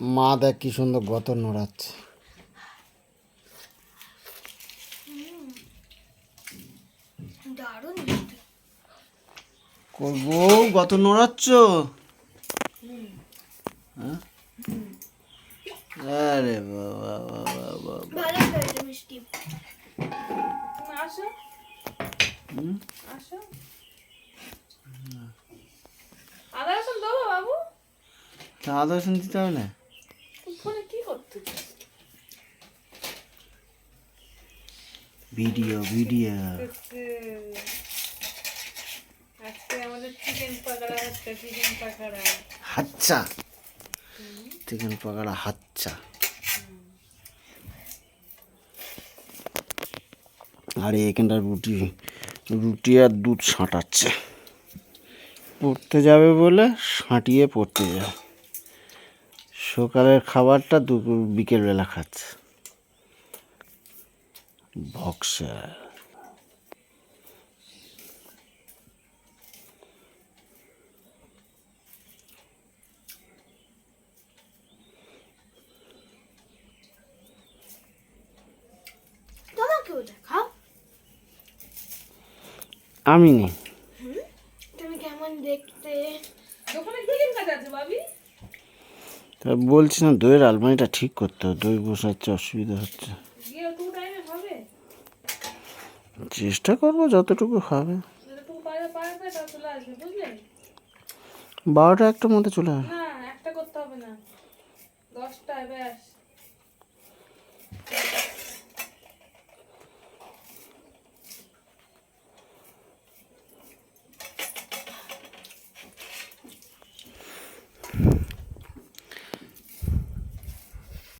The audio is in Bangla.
মা দেখ কি সুন্দর গত নড়াচ্ছে। করব গত নড়াচ্ছ? হ্যাঁ? আরে বাবা বাবা বাবা। আদা রসুন দিতে হবে না? ফোনে কি করতে ভিডিও ভিডিও। আজকে আমাদের চিকেন পাকোড়া হচ্ছে চিকেন পাকোড়া। হাচ্চা। চিকেন পকোড়া হাচ্চা। আর এখানটা রুটি রুটি আর দুধ সাঁটাচ্ছে। পড়তে যাবে বলে সাঁটিয়ে পড়তে যাবে। সকালের খাবারটা দুপুর বিকেলবেলা খাচ্ছে। বক্সার। আমি নেই। তুমি কেমন দেখতে? দোকানে চিকেন কাজ আছে ভাবি। তা বলছি না দইয়ের আলমারিটা ঠিক করতে হবে, দই বসাচ্ছে, অসুবিধা হচ্ছে। চেষ্টা করব যতটুকু হবে। বারোটা একটার মধ্যে চলে আসবে। না, একটা করতে হবে না। দশটা ব্যাস